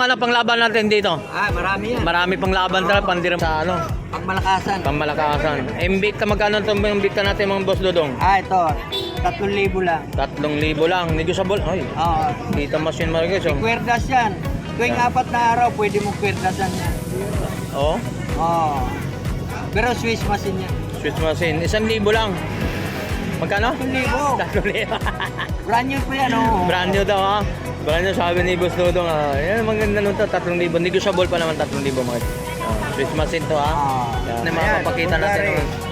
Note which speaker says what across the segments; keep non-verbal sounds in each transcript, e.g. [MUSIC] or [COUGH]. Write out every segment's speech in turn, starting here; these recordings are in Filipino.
Speaker 1: Ano pang laban natin dito?
Speaker 2: Ah, marami yan.
Speaker 1: Marami pang laban talaga, pandiram sa ano,
Speaker 2: Pagmalakasan.
Speaker 1: pamalakasan. Imbit ka magkano itong imbit ka natin mga boss Dodong?
Speaker 2: Ah, ito. 3,000 lang.
Speaker 1: Tatlong libo lang, negotiable. Ay,
Speaker 2: Oo.
Speaker 1: kita machine guys. Oh.
Speaker 2: Kwerdas yan. Tuwing apat na araw, pwede mong kwerdasan yan.
Speaker 1: oh,
Speaker 2: Oo. Pero Swiss machine yan.
Speaker 1: switch machine. Isang libo lang. Magkano?
Speaker 2: 3,000. [LAUGHS]
Speaker 1: Tatlong libo.
Speaker 2: Brand new pa yan, oo.
Speaker 1: Brand new daw ha. New sabi ni Boss Dodong. Ah, yan, maganda nun to, tatlong libo. Negotiable pa naman tatlong libo mga ah, switch machine to ha.
Speaker 2: Ah.
Speaker 1: Yan,
Speaker 2: Ayan,
Speaker 1: makapakita natin.
Speaker 2: Bulgari.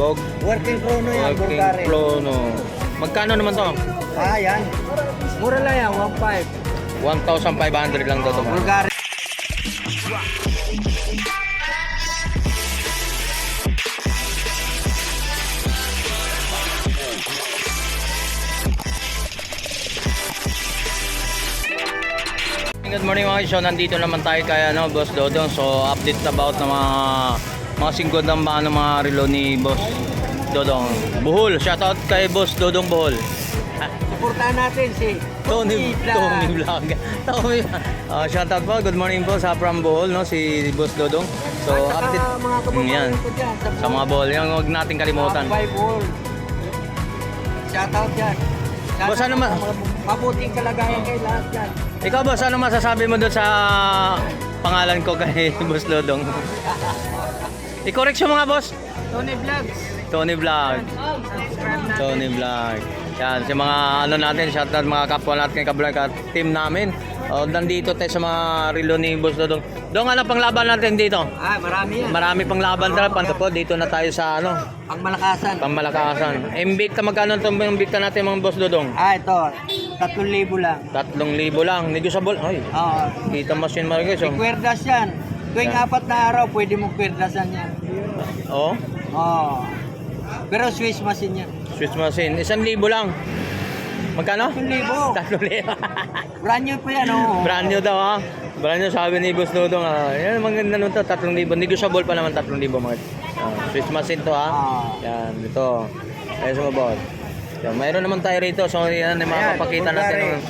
Speaker 1: Bog,
Speaker 2: Working chrono yan,
Speaker 1: working
Speaker 2: Bulgari.
Speaker 1: Magkano naman to?
Speaker 2: Ah, yan. Mura lang yan, 1,500.
Speaker 1: 1,500 lang to mga.
Speaker 2: Bulgari.
Speaker 1: Good morning mga. So, nandito naman tayo kay ano, Boss Dodong. So, update about ng mga mga singgod ng mga, ano, mga relo ni Boss Dodong. Buhol. Shoutout kay Boss Dodong Buhol.
Speaker 2: Suportahan natin si
Speaker 1: Tony
Speaker 2: Vlog.
Speaker 1: Tony Vlog. [LAUGHS] Tony. Uh, shoutout po. Good morning po sa from Bohol, no, si Boss Dodong. So,
Speaker 2: At
Speaker 1: update
Speaker 2: mga
Speaker 1: Mm, yan.
Speaker 2: dyan.
Speaker 1: Sa mga Bohol, yan huwag nating kalimutan.
Speaker 2: Mga wall. Shoutout dyan. Shoutout
Speaker 1: Boss, ano ma-
Speaker 2: Mabuting kalagayan kay lahat dyan.
Speaker 1: Ikaw boss, ano masasabi mo doon sa pangalan ko kay [LAUGHS] Boss Dodong? I-correct yung mga boss.
Speaker 2: Tony Vlogs.
Speaker 1: Tony Vlog. Tony Vlog. Yan, sa mga ano natin, shoutout mga kapwa natin, kablog at team namin. O, nandito tayo sa mga relo ni Boss Dodong. Dong, ano pang laban natin dito?
Speaker 2: Ah, marami yan.
Speaker 1: Marami pang laban talaga. Panto po, dito na tayo sa ano,
Speaker 2: Pangmalakasan.
Speaker 1: pamalakasan. Imbit ka magkano itong imbit ka natin mga Boss Dodong?
Speaker 2: Ah, ito. 3,000 lang.
Speaker 1: Tatlong libo lang. Negotiable. Ay,
Speaker 2: Oo.
Speaker 1: kita machine mga guys. Oh.
Speaker 2: Kwerdas yan. Tuwing
Speaker 1: Yan.
Speaker 2: apat na araw, pwede mong kwerdasan yan.
Speaker 1: oh,
Speaker 2: Oo. Pero Swiss machine yan.
Speaker 1: switch machine. Isang libo lang. Magkano?
Speaker 2: 3,000.
Speaker 1: Tatlong libo. [LAUGHS]
Speaker 2: Brand new pa yan, oo.
Speaker 1: Brand new daw ha. Brand new sabi ni Boss Dodong. Ah, yan, maganda nun to. Tatlong libo. Negotiable pa naman tatlong libo mga. Ah, switch machine to ha.
Speaker 2: Ah.
Speaker 1: Yan, ito. Ayun sa mabot. Yan, mayroon naman tayo rito. So, yan,
Speaker 2: Ayan,
Speaker 1: makapakita natin. Ng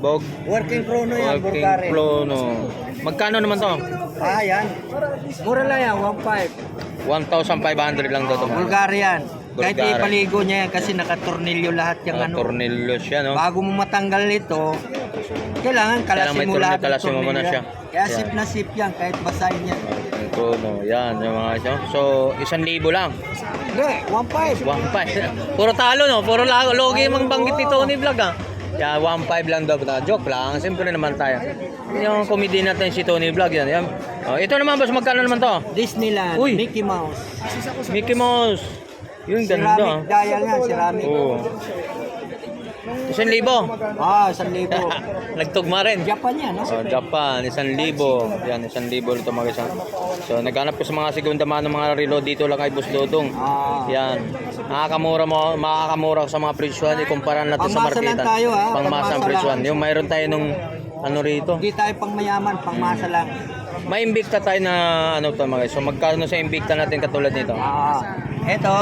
Speaker 1: Bog,
Speaker 2: Working chrono yan,
Speaker 1: working
Speaker 2: Bulgari.
Speaker 1: flow, no. Magkano naman to?
Speaker 2: Ah, yan. Mura lang yan, 1,500.
Speaker 1: 1,500 lang daw to.
Speaker 2: Bulgarian. Kahit
Speaker 1: Bulgari.
Speaker 2: ipaligo niya yan kasi nakatornilyo lahat yung
Speaker 1: Ah,
Speaker 2: ano.
Speaker 1: tornilyo siya, no?
Speaker 2: Bago mo matanggal ito, kailangan
Speaker 1: Kailangan
Speaker 2: kalasin
Speaker 1: may
Speaker 2: mo
Speaker 1: tornilyo,
Speaker 2: lahat ng
Speaker 1: kalasin mo muna
Speaker 2: tornilyo.
Speaker 1: siya.
Speaker 2: Kaya
Speaker 1: Yan.
Speaker 2: sip na sip yan kahit basahin yan.
Speaker 1: Ito, no. Yan, yung mga ito. So, isang libo lang.
Speaker 2: Hindi, 1,500.
Speaker 1: 1.5. [LAUGHS] Puro talo, no? Puro lago. Logi mang banggit ni Tony Vlog, ah. Kaya 1.5 lang daw. Ah, Joke lang. Siyempre naman tayo. Yung comedy natin si Tony Vlog, yan. yan. Oh, ito naman, boss. Magkano naman to?
Speaker 2: Disneyland,
Speaker 1: Uy.
Speaker 2: Mickey Mouse.
Speaker 1: Mickey Mouse. Yung ganda,
Speaker 2: Ceramic
Speaker 1: ah.
Speaker 2: dial yan, ceramic.
Speaker 1: Oo. Isang libo.
Speaker 2: Ah, 1,000. [LAUGHS]
Speaker 1: Nagtugma rin.
Speaker 2: Japan yan, no?
Speaker 1: Oh, Japan, isang libo. Yan, isang libo ito mga isang. So, naghanap ko sa mga segunda mano mga relo dito lang kay Boss Dodong.
Speaker 2: Ah.
Speaker 1: Yan. Makakamura mo, makakamura sa mga presyohan ikumpara natin sa
Speaker 2: Pangmasa lang
Speaker 1: marketan.
Speaker 2: tayo, ha?
Speaker 1: Pangmasa ang
Speaker 2: Pangmasa lang.
Speaker 1: Yung mayroon tayo nung ano rito.
Speaker 2: Hindi tayo pang mayaman, pang masa lang.
Speaker 1: May imbikta tayo na ano to mga guys. So magkano sa imbikta natin katulad nito?
Speaker 2: Ah, eto,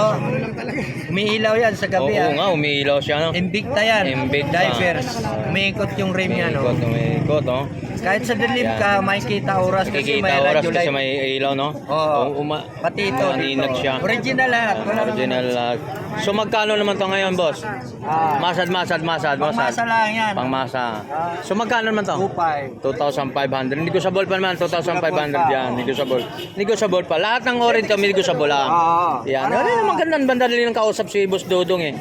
Speaker 2: umiilaw yan sa
Speaker 1: Oo
Speaker 2: gabi, ah.
Speaker 1: nga, umiilaw siya no.
Speaker 2: Invicta yan.
Speaker 1: Invicta.
Speaker 2: Divers. Umiikot yung rim yan, no?
Speaker 1: Umiikot, umiikot, no?
Speaker 2: Kahit sa dilim
Speaker 1: Yan.
Speaker 2: ka, makikita oras kasi
Speaker 1: Kikita
Speaker 2: may
Speaker 1: oras
Speaker 2: radio
Speaker 1: kasi
Speaker 2: light.
Speaker 1: may ilaw, no?
Speaker 2: Oo.
Speaker 1: uma,
Speaker 2: Pati ito.
Speaker 1: Maninag
Speaker 2: dito.
Speaker 1: siya.
Speaker 2: Original lahat. Wala
Speaker 1: Original. uh, so magkano naman to ngayon, boss?
Speaker 2: Ah,
Speaker 1: Masad, masad, masad, masad.
Speaker 2: masa lang yan.
Speaker 1: Pangmasa.
Speaker 2: Ah.
Speaker 1: So magkano naman to?
Speaker 2: Upay.
Speaker 1: 2,500. Negotiable pa naman, 2,500 yan. Negotiable. Negotiable pa. Lahat ng orange kami negotiable lang.
Speaker 2: Ah.
Speaker 1: Yan. Ano yung magandang banda rin ng kausap si Boss Dodong eh.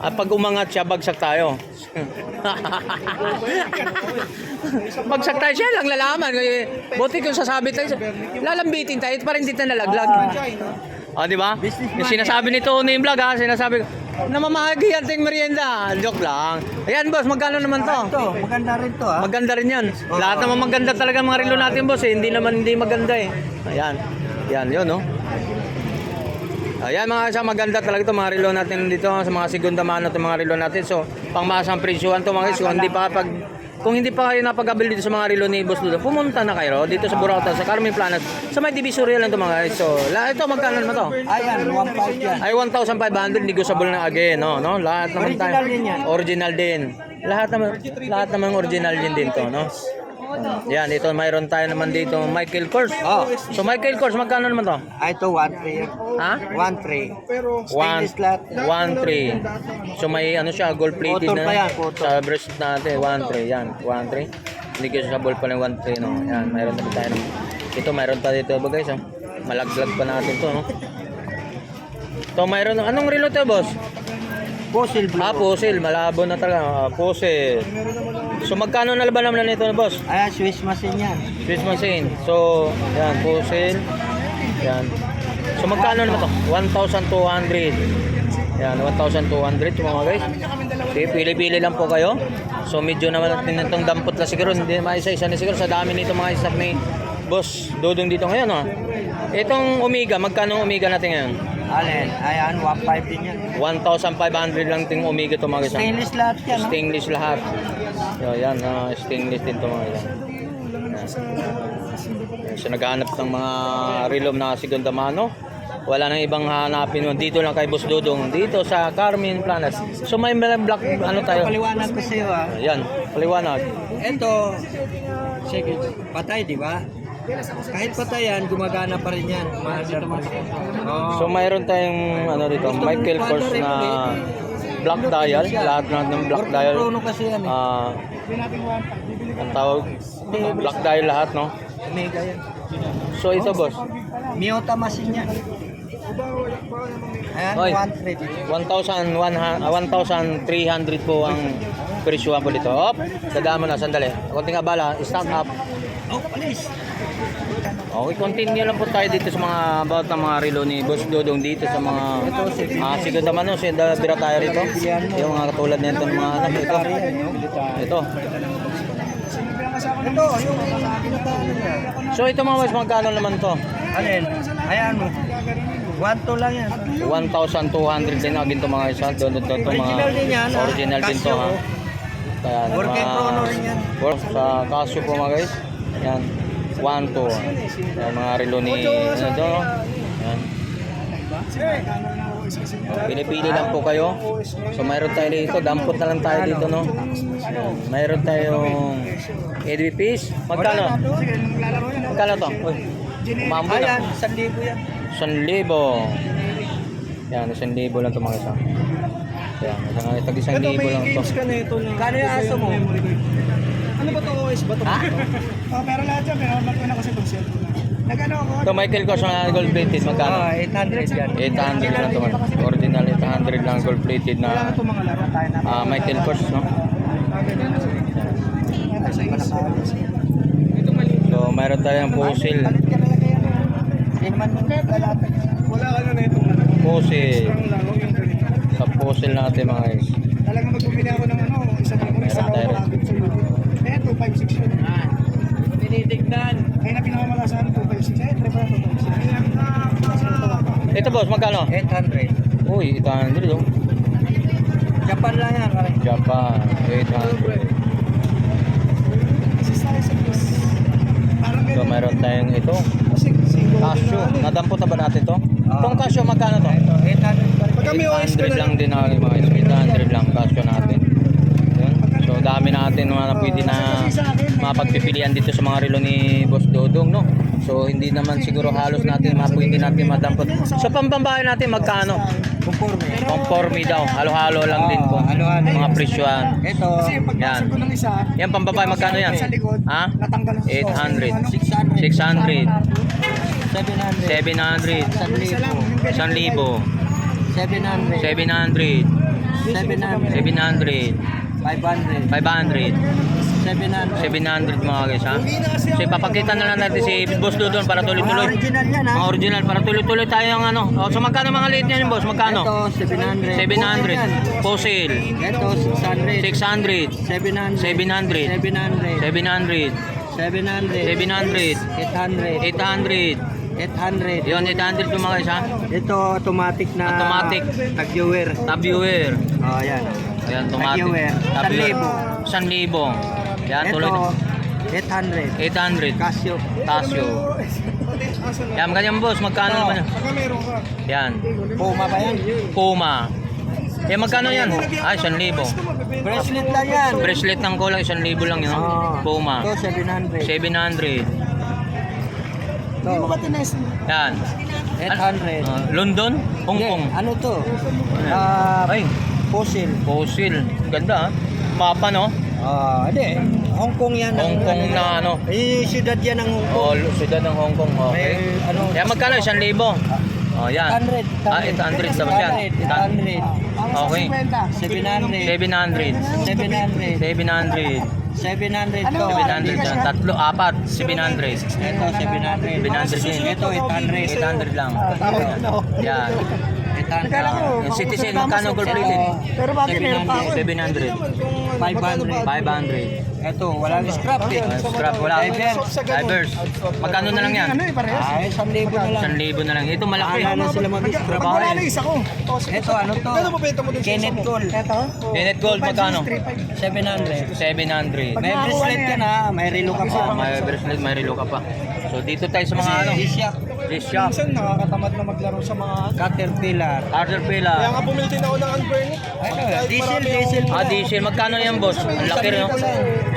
Speaker 1: At pag umangat siya, bagsak tayo. Bagsak tayo siya lang lalaman. Buti kung sasabi tayo, lalambitin tayo, pa rin dito nalaglag. O, di ba? Yung sinasabi ni Tony yung vlog ha, sinasabi ko, namamahagi yan ting merienda. Joke lang. Ayan boss, magkano naman to?
Speaker 2: Ito, maganda rin to, ah.
Speaker 1: Maganda rin yan. Lahat naman maganda talaga mga relo natin, boss. Eh. Hindi naman hindi maganda eh. Ayan. Yan, yun, no? Ayan mga isa, maganda talaga ito mga relo natin dito sa mga segunda mano itong mga relo natin. So, pangmasang presyohan to mga guys. Kung hindi pa pag kung hindi pa kayo napag-abil dito sa mga relo ni Boss Ludo, pumunta na kayo dito sa Burauta, sa Carmen Planas, sa may divisoria lang ito mga guys. So, lahat ito magkano naman to?
Speaker 2: Ayan, 1.5 yan.
Speaker 1: Ay 1,500 negotiable na again, no? no? Lahat naman
Speaker 2: Original din yan.
Speaker 1: Original din. Lahat naman lahat naman original din din to, no? Yan, ito mayroon tayo naman dito Michael Kors.
Speaker 2: Oh.
Speaker 1: So Michael Kors, magkano naman to?
Speaker 2: Ah, ito 1-3 yan.
Speaker 1: Ha?
Speaker 2: 1-3.
Speaker 1: One,
Speaker 2: Stainless lahat.
Speaker 1: one, three. So may ano siya, gold plated
Speaker 2: Cotton
Speaker 1: na.
Speaker 2: pa yan, cotton.
Speaker 1: Sa breast natin, one, three. Yan, one, three. Hindi ko sa ball pa ng one, three, no? Yan, mayroon na tayo. Ito, mayroon pa dito ba guys, oh? Malaglag pa natin to, no? So mayroon, anong relo to, boss?
Speaker 2: Fossil blue.
Speaker 1: Ah, puzzle, malabo na talaga. Ah, puzzle. So magkano na laban naman nito, boss?
Speaker 2: Ayan, Swiss machine yan.
Speaker 1: Swiss machine. So, yan, puzzle. Yan. So, magkano naman to? 1,200. Yan, 1,200 yung mga guys. Okay, pili-pili lang po kayo. So, medyo naman natin itong dampot na siguro. Hindi maisa-isa na siguro sa dami nito mga staff ni Boss Dudong dito ngayon. Oh. Itong Omega, magkano Omega natin ngayon?
Speaker 2: Alin? Ayan, 1.5 din yan.
Speaker 1: 1,500 lang ting Omega to mga ah.
Speaker 2: Stainless lahat yan. no?
Speaker 1: Stainless lahat. So, yan, ah, stainless din to mga yan. Yan. So, naghahanap ng mga relo na segunda mano. Wala nang ibang hanapin mo. Dito lang kay Boss Dudong. Dito sa Carmen Planas. So, may mga black, ano tayo?
Speaker 2: Paliwanag ko sa'yo ah.
Speaker 1: Yan, paliwanag.
Speaker 2: Ito, sige, patay di ba? Kahit patay yan, gumagana pa rin yan. Maandar pa rin. Oo.
Speaker 1: So, mayroon tayong, ano dito, Michael Kors na black dial. Lahat na ng black dial.
Speaker 2: Eh.
Speaker 1: Ah, ang tawag, black dial lahat, no?
Speaker 2: Omega yan.
Speaker 1: So, ito, boss.
Speaker 2: Miyota machine yan. Ayan,
Speaker 1: Hoy.
Speaker 2: 130.
Speaker 1: 1,100 ah, 1,300 po ang presyo po dito. Op, dadaan mo na, sandali. Konting abala, stock up.
Speaker 2: Oh, please.
Speaker 1: Okay, continue lang po tayo dito sa mga about ng mga relo ni Boss Dodong dito sa mga ah sigod naman no, si bira tayo rito. Yung mga katulad nito ng mga anak ito. Ito.
Speaker 2: Ito, yung.
Speaker 1: So ito mga boys, magkano naman to?
Speaker 2: Alin? Ayan mo. 1-2 lang yan.
Speaker 1: 1,200 din agin to mga isa. Doon doon to mga
Speaker 2: Original din yan, ha?
Speaker 1: Original din to ha. Kaya
Speaker 2: Working
Speaker 1: mga-
Speaker 2: chrono rin yan.
Speaker 1: Work sa Casio po mga guys. Yan. 1 to. Yan mga relo ni ano to. Yan. Pinipili lang po kayo. So mayroon tayo dito, dampot na lang tayo dito no. Yan. Mayroon tayong EDB piece. Magkano? Magkano to? Uy. Umambo
Speaker 2: Ayan,
Speaker 1: na.
Speaker 2: 1,000 yan.
Speaker 1: 1,000. Yan, 1,000 lang to mga isa. Yan, isang isang libo lang to.
Speaker 3: ka na ito na.
Speaker 2: Kano yung aso mo?
Speaker 3: Ano ba to OS ba to?
Speaker 2: Ha? [LAUGHS]
Speaker 3: Oh, pero lahat yan, pero mag na kasi itong cellphone. Nag-ano ako?
Speaker 1: So Michael Kors na gold plated magkano?
Speaker 2: Ah, 800 yan.
Speaker 1: 800 lang to. Original 800 lang gold plated na
Speaker 3: Kailangan itong mga laro tayo na.
Speaker 1: ah, Michael Kors, no? So, mayroon tayong
Speaker 2: lalapit.
Speaker 3: Wala ka na na itong ano. Yung ganito.
Speaker 1: Sa puzzle natin mga guys.
Speaker 3: Talagang magbumili ako ng ano, isang
Speaker 1: Meron tayo
Speaker 3: laro agad sa laro. Eh, 256 yun.
Speaker 2: Tinitignan.
Speaker 3: Na pinakamalasan, 256. Eh, trip na 256.
Speaker 1: Ito boss, magkano?
Speaker 2: 800.
Speaker 1: Uy, 800 oh.
Speaker 2: Japan lang yan. Kare.
Speaker 1: Japan, 800.
Speaker 3: Kasi sa isa plus. Parang
Speaker 1: So, mayroon tayong ito. Casio.
Speaker 3: na.
Speaker 1: Nadampot na ba natin to? Itong Casio, magkano to?
Speaker 2: Ito, 800 pa rin.
Speaker 3: Pagka may OS ka
Speaker 1: 800
Speaker 3: na
Speaker 1: lang din natin mga guys. 800 lang Casio natin. Yun. So dami natin mga na pwede na mapagpipilian dito sa mga relo ni Boss Dodong no. So hindi naman siguro halos natin mapwede natin madampot. Sa pambambahay natin magkano?
Speaker 2: Conforme.
Speaker 1: Conforme daw. Halo-halo lang din po.
Speaker 2: Oo, halo-halo.
Speaker 1: Mga presyohan.
Speaker 2: Ito,
Speaker 1: Yan. Yan pambabae magkano yan? Ha?
Speaker 3: natanggal ang
Speaker 1: 800.
Speaker 3: Ano?
Speaker 2: 600.
Speaker 1: 600.
Speaker 2: 700.
Speaker 1: 700.
Speaker 3: Isa lang, yung ganyan.
Speaker 1: 1,000.
Speaker 2: 700.
Speaker 1: 700.
Speaker 2: 700.
Speaker 1: 700.
Speaker 2: 500.
Speaker 1: 500.
Speaker 2: 700.
Speaker 1: 700 mga guys ha. So ipapakita na lang natin si Boss Dudon para tuloy-tuloy.
Speaker 2: original yan ha.
Speaker 1: Mga original para tuloy-tuloy tayo ang ano. O, so magkano mga liit niyan boss? Magkano?
Speaker 2: Ito, 700.
Speaker 1: 700. Fossil.
Speaker 2: Ito, 600.
Speaker 1: 600.
Speaker 2: 700.
Speaker 1: 700.
Speaker 2: 700.
Speaker 1: 700.
Speaker 2: 700.
Speaker 1: 700.
Speaker 2: 800.
Speaker 1: 800.
Speaker 2: 800.
Speaker 1: Yun, 800 yung mga guys ha.
Speaker 2: Ito, automatic na
Speaker 1: Automatic.
Speaker 2: tag-viewer.
Speaker 1: Tab viewer.
Speaker 2: Oh, yan.
Speaker 1: Ayan. Tab viewer.
Speaker 2: 1,000.
Speaker 1: 1,000. Yan, tuloy.
Speaker 2: Ito, 800.
Speaker 1: 800.
Speaker 2: Casio.
Speaker 1: Casio. Yan, ganyan boss. Magkano naman yan?
Speaker 3: Pagka meron ka,
Speaker 1: Yan.
Speaker 2: Puma ba yan?
Speaker 1: Puma. Eh, magkano yan? Ah, 1,000.
Speaker 2: Bracelet lang yan.
Speaker 1: Bracelet ng kulang, 1,000 lang yun.
Speaker 2: Ah.
Speaker 1: Puma.
Speaker 2: Ito, 700.
Speaker 1: 700.
Speaker 2: Ito,
Speaker 3: Hindi mo ba tinest?
Speaker 1: Yan.
Speaker 2: 800.
Speaker 1: Ah, London? Hong Kong?
Speaker 2: Ano to? Ah,
Speaker 1: Ay,
Speaker 2: fossil.
Speaker 1: fossil. Ganda ah. Mapa no?
Speaker 2: Ah, hindi. Hong Kong yan.
Speaker 1: Hong
Speaker 2: ang-
Speaker 1: Kong na ano?
Speaker 2: Eh, siyudad yan ng Hong Kong.
Speaker 1: Oh, siyudad ng Hong Kong. Okay.
Speaker 2: May ano?
Speaker 1: Yan, magkano? 1,000. Oh, yan.
Speaker 2: 800.
Speaker 1: Ah, 800 tapos yan.
Speaker 2: 800.
Speaker 1: Okay.
Speaker 2: 700.
Speaker 1: 700.
Speaker 2: 700.
Speaker 1: 700.
Speaker 2: 700
Speaker 3: Ano
Speaker 2: to.
Speaker 1: 700 yan. Tatlo, apat. 700.
Speaker 2: Ito, 700.
Speaker 1: 700 din.
Speaker 2: Ito, 800.
Speaker 1: 800 lang. Yan.
Speaker 2: 800.
Speaker 1: Yung citizen, magkano gold plated?
Speaker 3: Pero bakit meron pa ako?
Speaker 1: 700.
Speaker 2: 500.
Speaker 1: 500.
Speaker 2: Ito, walang scrap eh.
Speaker 1: Scrap, wala.
Speaker 2: Divers.
Speaker 1: Magkano na lang yan?
Speaker 3: Ano eh, parehas?
Speaker 2: Ay, 1,000 na lang.
Speaker 1: 1,000 na lang. Ito malaki.
Speaker 2: Bahala na sila mag-scrap.
Speaker 3: Pag wala na isa ko.
Speaker 2: Ito, ano to?
Speaker 3: Kano mo benta mo dun sa
Speaker 2: Kenneth? Cole.
Speaker 3: Ito?
Speaker 1: Kenneth Gold, magkano?
Speaker 2: 700.
Speaker 1: 700.
Speaker 2: May bracelet ka na, may relo ka pa.
Speaker 1: May bracelet, may relo ka pa. So dito tayo sa mga ano,
Speaker 2: G-Shock,
Speaker 1: shop,
Speaker 3: Minsan nakakatamad na maglaro sa mga...
Speaker 2: Caterpillar.
Speaker 1: Arthur
Speaker 3: Kaya nga bumili din ako ng unburn.
Speaker 2: Ano, diesel, diesel.
Speaker 1: Ah, diesel. Magkano yan, boss? Ang laki no?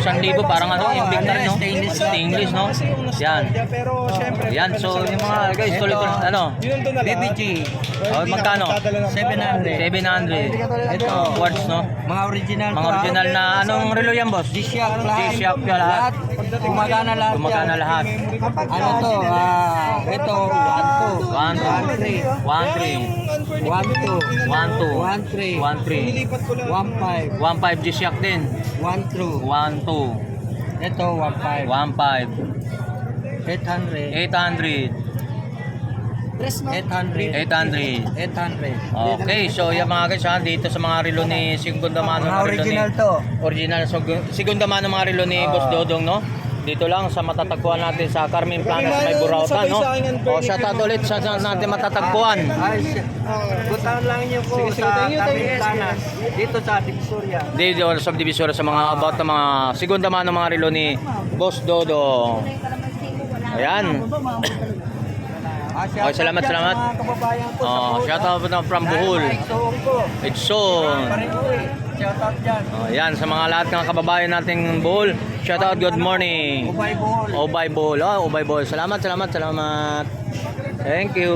Speaker 1: 1,000, parang ano, yung big rin, no?
Speaker 2: Stainless,
Speaker 1: no? Yan.
Speaker 3: Pero syempre...
Speaker 1: Yan, so yung mga guys, tuloy ko, ano?
Speaker 3: Yun doon na lang.
Speaker 2: BBG,
Speaker 1: Oh, magkano?
Speaker 2: 700.
Speaker 1: 700.
Speaker 2: Ito,
Speaker 1: Quartz, no?
Speaker 2: mga original
Speaker 1: Mga original na, anong relo yan, boss?
Speaker 2: G-Shock lahat.
Speaker 1: G-Shock yan lahat.
Speaker 2: Gumagana lahat
Speaker 1: Gumagana
Speaker 2: yan.
Speaker 1: lahat.
Speaker 2: Ano to? Ah, ito, 1, 2,
Speaker 1: 1, 2, 1, 3,
Speaker 2: 1, 3, 1, 2,
Speaker 1: 1, 2,
Speaker 2: 1, 3,
Speaker 1: 1, 3,
Speaker 3: Nilipat ko lang.
Speaker 2: 1, 5,
Speaker 1: 1, 5 G-Shock din.
Speaker 2: 1, 2,
Speaker 1: 1, 2,
Speaker 2: ito, 1, 5,
Speaker 1: 1, 5,
Speaker 2: 800,
Speaker 1: 800,
Speaker 3: Dress no?
Speaker 2: 800,
Speaker 1: 800.
Speaker 2: 800.
Speaker 1: Okay, so yung mga guys ha, dito sa mga relo ni Segundo Mano,
Speaker 2: Mga original
Speaker 1: ni,
Speaker 2: to.
Speaker 1: original so, Segundo Mano mga relo ni Boss Dodong, no? Dito lang sa matatagpuan natin sa Carmen Planas, may Burauta, no? O, out ulit sa sa natin matatagpuan.
Speaker 2: Ay, siya. Butahan lang niyo po sa. Carmen Planas. Dito sa Divisoria.
Speaker 1: Dito sa subdivision sa mga about ng mga Segundo Mano mga relo ni Boss Dodong. Ayan.
Speaker 2: Ah,
Speaker 1: Okay, salamat, salamat. Oh, shout out na from Bohol. Edson.
Speaker 2: Pare-uwi. Shout out dyan.
Speaker 1: Oh, yan sa mga lahat ng kababayan nating Bohol. Shout out, good morning.
Speaker 2: Ubay Bohol.
Speaker 1: Obay Bohol. Oh, Obay Bohol. Salamat, salamat, salamat. Thank you.